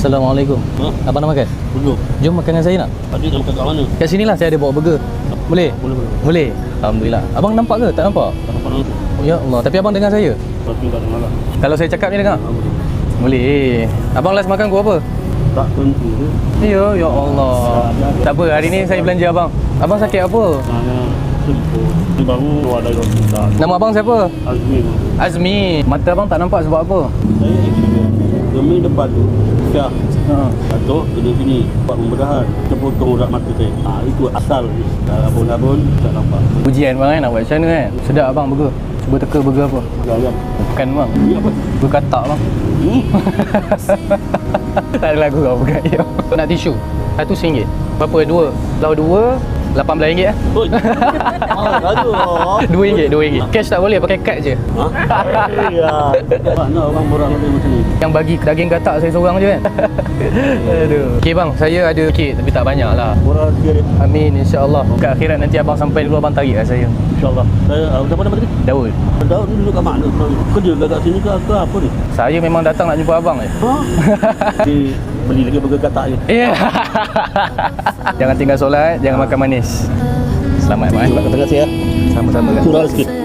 Assalamualaikum. Ha? Abang nak makan? Belum. Jom makan dengan saya nak. Tadi nak makan kat mana? Kat sini lah saya ada bawa burger. Boleh? Boleh, boleh. Boleh. Alhamdulillah. Abang nampak ke? Tak nampak? Tak nampak langsung. Oh, ya Allah. Tapi abang dengar saya. Tapi tak dengar lah. Kalau saya cakap ni dengar? Ah, boleh. Boleh. Abang last makan gua apa? Tak tentu je. Ya, ya Allah. Tak apa, hari ni saya belanja abang. Abang sakit apa? Hanya selipur. Dia baru keluar dari hospital. Nama abang siapa? Azmi. Azmi. Mata abang tak nampak sebab apa? Saya Demi depan tu. Syah. Ha. Jatuh kena sini. Buat pembedahan. Terpotong urat mata saya. Ha, itu asal. Dah labun-labun. Tak nampak. Ujian bang kan nak buat macam mana kan? Sedap abang burger. Cuba teka burger apa? Ayam. Bukan bang. Ini apa? Burger katak bang. Hmm? tak ada lagu kau bukan ayam. Nak tisu. Satu RM1. Berapa? Dua. Kalau dua, RM18 lah. Oi. Ah, aduh. RM2, RM2. Cash tak boleh, pakai kad je. Ha? Ya. Mana orang murah lebih macam ni? Yang bagi daging katak saya seorang je kan. Aduh. Okey bang, saya ada sikit tapi tak banyak lah. Murah sikit dia. Amin insya-Allah. Kat akhirat nanti abang sampai dulu abang tarik lah saya. InsyaAllah. Saya, uh, siapa nama tadi? Daud. Daud ni duduk kat mana? Kerja kat kat sini ke, ke apa ni? Saya memang datang nak jumpa abang je. Ha? Dia beli lagi burger katak je. Ya. jangan tinggal solat, jangan makan manis. Selamat bang. Terima kasih ya. Sama-sama. Kurang sikit.